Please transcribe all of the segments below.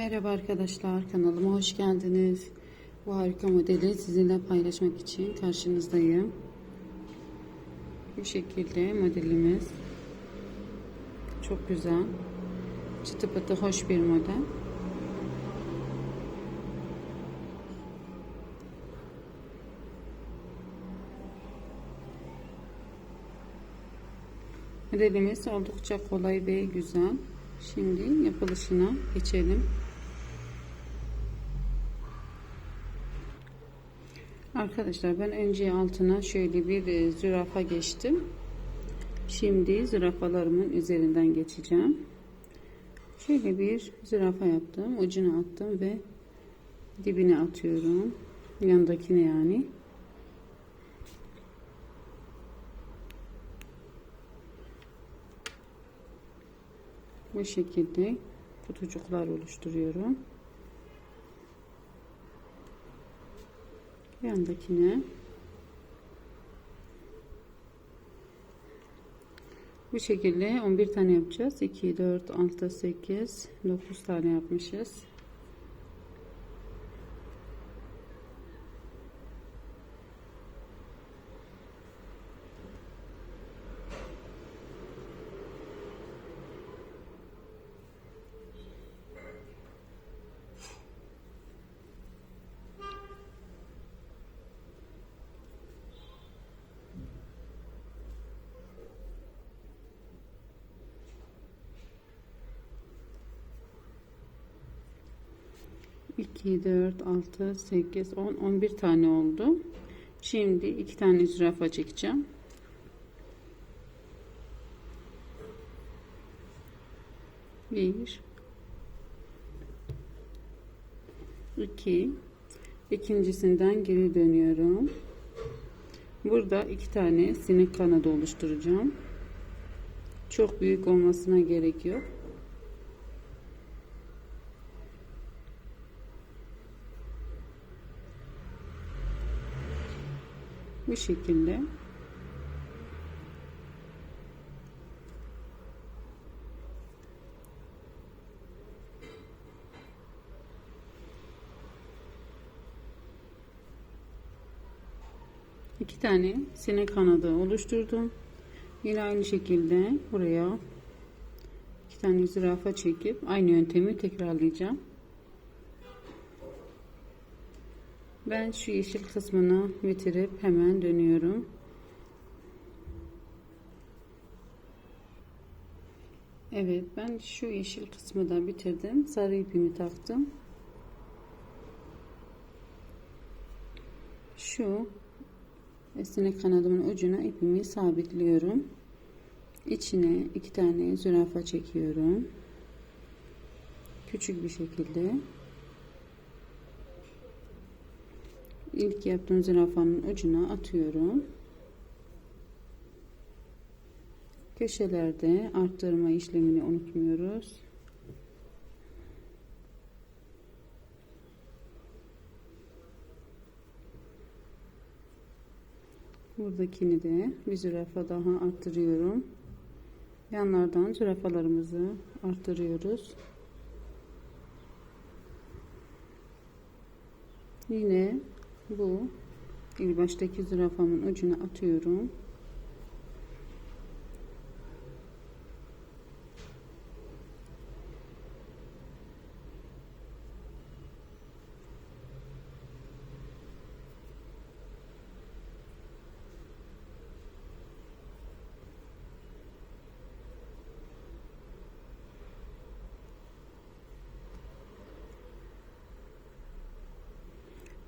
Merhaba arkadaşlar kanalıma hoş geldiniz. Bu harika modeli sizinle paylaşmak için karşınızdayım. Bu şekilde modelimiz. Çok güzel. Çıtı pıtı hoş bir model. Modelimiz oldukça kolay ve güzel. Şimdi yapılışına geçelim. Arkadaşlar ben önce altına şöyle bir e, zürafa geçtim. Şimdi zürafalarımın üzerinden geçeceğim. Şöyle bir zürafa yaptım. Ucuna attım ve dibine atıyorum. Yanındakine yani. Bu şekilde kutucuklar oluşturuyorum. Yandakine bu şekilde 11 tane yapacağız. 2, 4, 6, 8, 9 tane yapmışız. İki, dört, altı, sekiz, on, on bir tane oldu. Şimdi iki tane zürafa çekeceğim. Bir, iki, ikincisinden geri dönüyorum. Burada iki tane sinek kanadı oluşturacağım. Çok büyük olmasına gerek yok. Bu şekilde. iki tane sinek kanadı oluşturdum. Yine aynı şekilde buraya iki tane zürafa çekip aynı yöntemi tekrarlayacağım. Ben şu yeşil kısmını bitirip hemen dönüyorum. Evet ben şu yeşil kısmı da bitirdim. Sarı ipimi taktım. Şu esnek kanadımın ucuna ipimi sabitliyorum. İçine iki tane zürafa çekiyorum. Küçük bir şekilde. İlk yaptığım zürafanın ucuna atıyorum. Köşelerde arttırma işlemini unutmuyoruz. Buradakini de bir zürafa daha arttırıyorum. Yanlardan zürafalarımızı arttırıyoruz. Yine bu ilk baştaki zürafamın ucuna atıyorum.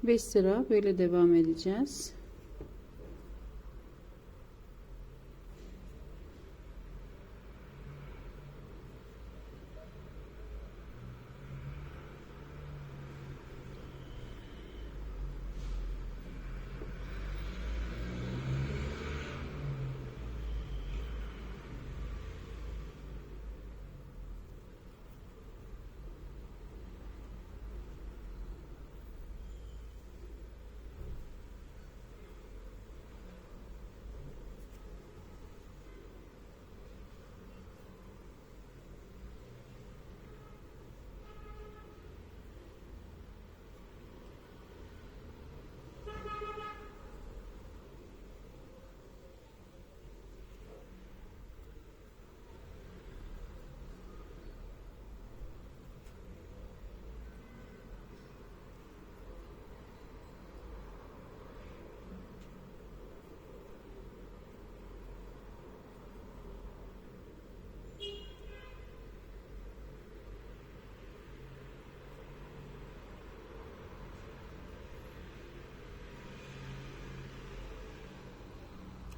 Beş sıra böyle devam edeceğiz.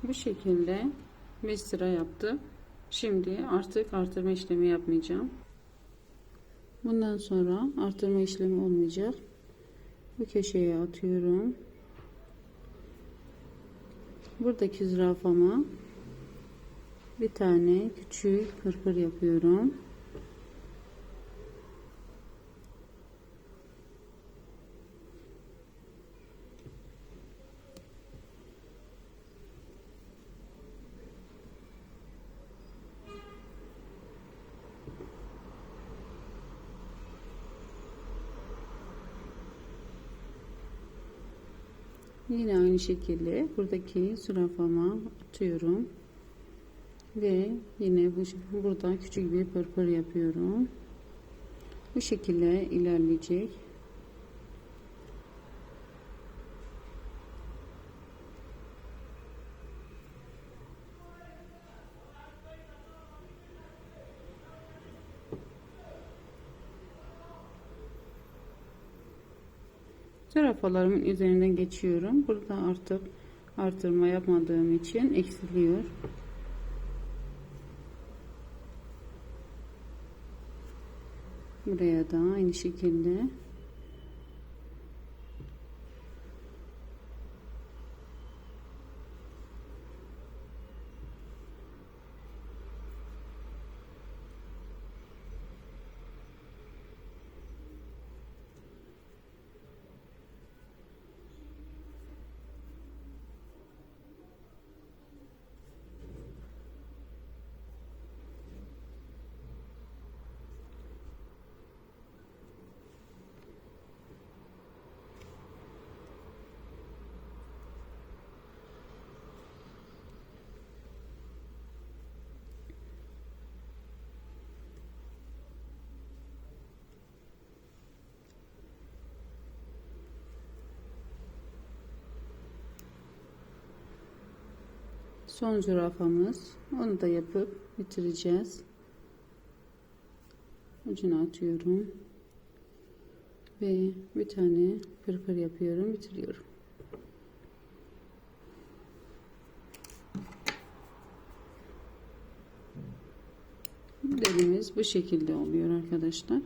Bu şekilde 5 sıra yaptım. Şimdi artık artırma işlemi yapmayacağım. Bundan sonra artırma işlemi olmayacak. Bu köşeye atıyorum. Buradaki zürafama bir tane küçük pırpır yapıyorum. Yine aynı şekilde buradaki zürafama atıyorum. Ve yine bu, burada küçük bir pırpır yapıyorum. Bu şekilde ilerleyecek. Zürafalarımın üzerinden geçiyorum. Burada artık artırma yapmadığım için eksiliyor. Buraya da aynı şekilde son zürafamız. Onu da yapıp bitireceğiz. Ucuna atıyorum. Ve bir tane pırpır yapıyorum, bitiriyorum. Modelimiz bu şekilde oluyor arkadaşlar.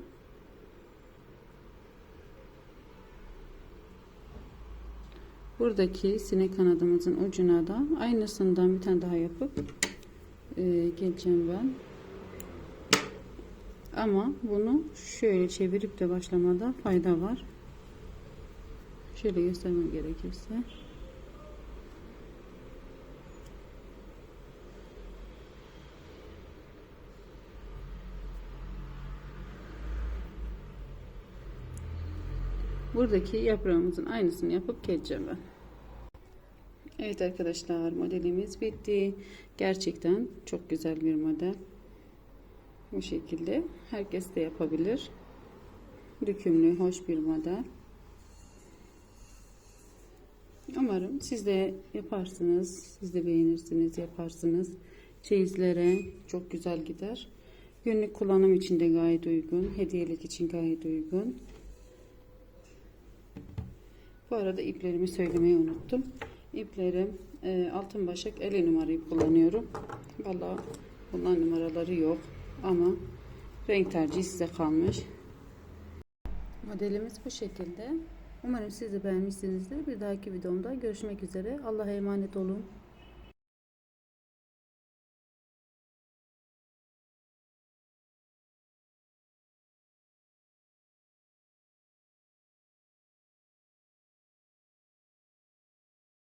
Buradaki sinek kanadımızın ucuna da aynısından bir tane daha yapıp e, geleceğim ben. Ama bunu şöyle çevirip de başlamada fayda var. Şöyle göstermem gerekirse. Buradaki yaprağımızın aynısını yapıp geleceğim ben. Evet arkadaşlar modelimiz bitti. Gerçekten çok güzel bir model. Bu şekilde herkes de yapabilir. Dökümlü, hoş bir model. Umarım siz de yaparsınız. Siz de beğenirsiniz, yaparsınız. Çeyizlere çok güzel gider. Günlük kullanım için de gayet uygun. Hediyelik için gayet uygun. Bu arada iplerimi söylemeyi unuttum. İplerim e, altın başak 50 numarayı kullanıyorum. Valla bunlar numaraları yok ama renk tercihi size kalmış. Modelimiz bu şekilde. Umarım siz de beğenmişsinizdir. Bir dahaki videomda görüşmek üzere. Allah'a emanet olun.